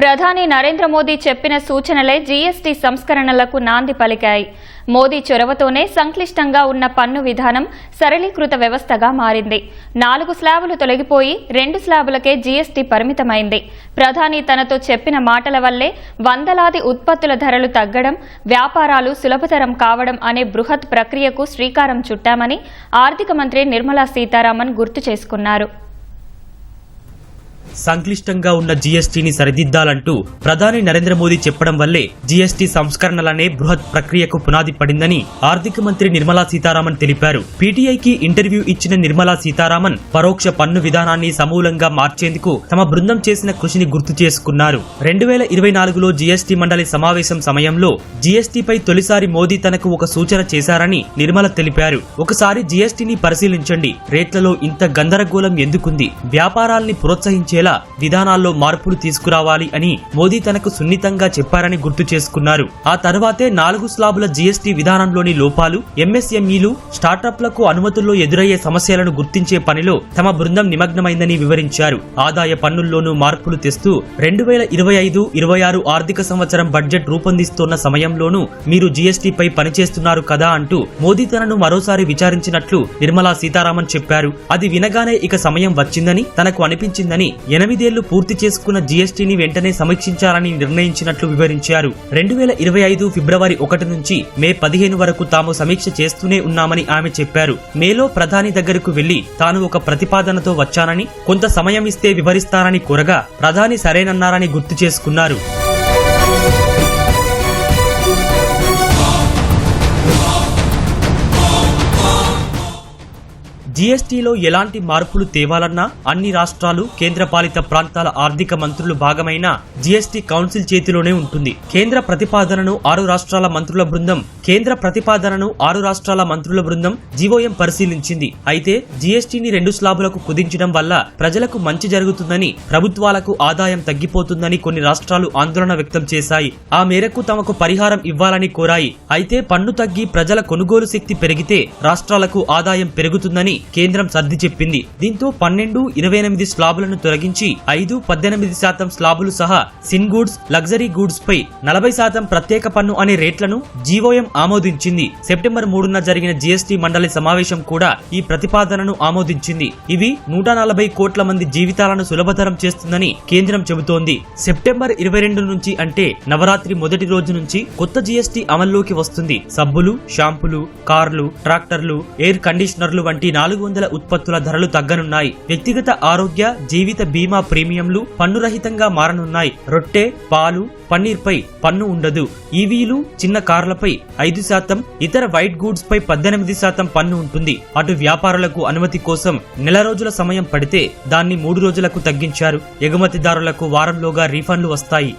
ప్రధాని నరేంద్ర మోదీ చెప్పిన సూచనలే జీఎస్టీ సంస్కరణలకు నాంది పలికాయి. మోదీ చొరవతోనే సంక్లిష్టంగా ఉన్న పన్ను విధానం సరళీకృత వ్యవస్థగా మారింది. నాలుగు స్లాబులు తొలగిపోయి రెండు స్లాబులకే జీఎస్టీ పరిమితమైంది. ప్రధాని తనతో చెప్పిన మాటల వల్లే వందలాది ఉత్పత్తుల ధరలు తగ్గడం వ్యాపారాలు సులభతరం కావడం అనే బృహత్ ప్రక్రియకు శ్రీకారం చుట్టామని ఆర్థిక మంత్రి నిర్మలా సీతారామన్ గుర్తు చేసుకున్నారు. సంక్లిష్టంగా ఉన్న జీఎస్టీని సరిదిద్దాలంటూ ప్రధాని నరేంద్ర మోదీ చెప్పడం వల్లే జీఎస్టీ సంస్కరణలనే బృహత్ ప్రక్రియకు పునాది పడిందని ఆర్థిక మంత్రి నిర్మలా సీతారామన్ తెలిపారు. పీటీఐకి ఇంటర్వ్యూ ఇచ్చిన నిర్మలా సీతారామన్ పరోక్ష పన్ను విధానాన్ని సమూలంగా మార్చేందుకు తమ బృందం చేసిన కృషిని గుర్తు చేసుకున్నారు. రెండు వేల ఇరవై నాలుగులో జీఎస్టీ మండలి సమావేశం సమయంలో జీఎస్టీపై తొలిసారి మోదీ తనకు ఒక సూచన చేశారని నిర్మల తెలిపారు. ఒకసారి జీఎస్టీని పరిశీలించండి. రేట్లలో ఇంత గందరగోళం ఎందుకుంది? వ్యాపారాల్ని ప్రోత్సహించేలా విధానాల్లో మార్పులు తీసుకురావాలి అని మోదీ తనకు సున్నితంగా చెప్పారని గుర్తు చేసుకున్నారు. ఆ తర్వాతే నాలుగు స్లాబుల జీఎస్టీ విధానంలోని లోపాలు ఎంఎస్ఎంఈలు స్టార్టప్లకు అనుమతుల్లో ఎదురయ్యే సమస్యలను గుర్తించే పనిలో తమ బృందం నిమగ్నమైందని వివరించారు. ఆదాయ పన్నుల్లోనూ మార్పులు తెస్తూ రెండు వేల ఇరవై ఐదు ఇరవై ఆరు ఆర్థిక సంవత్సరం బడ్జెట్ రూపొందిస్తున్న సమయంలోనూ మీరు జీఎస్టీపై పనిచేస్తున్నారు కదా అంటూ మోదీ తనను మరోసారి విచారించినట్లు నిర్మలా సీతారామన్ చెప్పారు. అది వినగానే ఇక సమయం వచ్చిందని తనకు అనిపించిందని ఎనిమిదేళ్ళు పూర్తి చేసుకున్న జీఎస్టీని వెంటనే సమీక్షించాలని నిర్ణయించినట్లు వివరించారు. రెండు వేల ఇరవై ఐదు ఫిబ్రవరి ఒకటి నుంచి మే పదిహేను వరకు తాము సమీక్ష చేస్తూనే ఉన్నామని ఆమె చెప్పారు. మేలో ప్రధాని దగ్గరకు వెళ్ళి తాను ఒక ప్రతిపాదనతో వచ్చానని కొంత సమయం ఇస్తే వివరిస్తానని కోరగా ప్రధాని సరేనన్నారని గుర్తు చేసుకున్నారు. జీఎస్టీలో ఎలాంటి మార్పులు తేవాలన్నా అన్ని రాష్ట్రాలు కేంద్రపాలిత ప్రాంతాల ఆర్థిక మంత్రులు భాగమైన జీఎస్టీ కౌన్సిల్ చేతిలోనే ఉంటుంది. కేంద్ర ప్రతిపాదనను ఆరు రాష్ట్రాల మంత్రుల బృందం కేంద్ర ప్రతిపాదనను ఆరు రాష్ట్రాల మంత్రుల బృందం జీవోఎం పరిశీలించింది. అయితే జీఎస్టీని రెండు స్లాబులకు కుదించడం వల్ల ప్రజలకు మంచి జరుగుతుందని ప్రభుత్వాలకు ఆదాయం తగ్గిపోతుందని కొన్ని రాష్ట్రాలు ఆందోళన వ్యక్తం చేశాయి. ఆ మేరకు తమకు పరిహారం ఇవ్వాలని కోరాయి. అయితే పన్ను తగ్గి ప్రజల కొనుగోలు శక్తి పెరిగితే రాష్ట్రాలకు ఆదాయం పెరుగుతుందని కేంద్రం సర్ది చెప్పింది. దీంతో పన్నెండు ఇరవై ఎనిమిది స్లాబులను తొలగించి ఐదు పద్దెనిమిది శాతం స్లాబులు సహా సిన్ గూడ్స్ లగ్జరీ గూడ్స్ పై నలభై శాతం ప్రత్యేక పన్ను అనే రేట్లను జీవోఎం ఆమోదించింది. సెప్టెంబర్ మూడున జరిగిన జీఎస్టీ మండలి సమావేశం కూడా ఈ ప్రతిపాదనను ఆమోదించింది. ఇవి నూట నలభై కోట్ల మంది జీవితాలను సులభతరం చేస్తుందని కేంద్రం చెబుతోంది. సెప్టెంబర్ ఇరవై రెండు నుంచి అంటే నవరాత్రి మొదటి రోజు నుంచి కొత్త జీఎస్టీ అమల్లోకి వస్తుంది. సబ్బులు షాంపులు కార్లు ట్రాక్టర్లు ఎయిర్ కండిషనర్లు వంటి నాలుగు నాలుగు వందల ఉత్పత్తుల ధరలు తగ్గనున్నాయి. వ్యక్తిగత ఆరోగ్య జీవిత బీమా ప్రీమియంలు పన్నురహితంగా మారనున్నాయి. రొట్టె పాలు పన్నీర్పై పన్ను ఉండదు. ఈవీలు చిన్న కార్లపై ఐదు శాతం ఇతర వైట్ గూడ్స్ పై పద్దెనిమిది శాతం పన్ను ఉంటుంది. అటు వ్యాపారులకు అనుమతి కోసం నెల రోజుల సమయం పడితే దాన్ని మూడు రోజులకు తగ్గించారు. ఎగుమతిదారులకు వారంలోగా రీఫండ్లు వస్తాయి.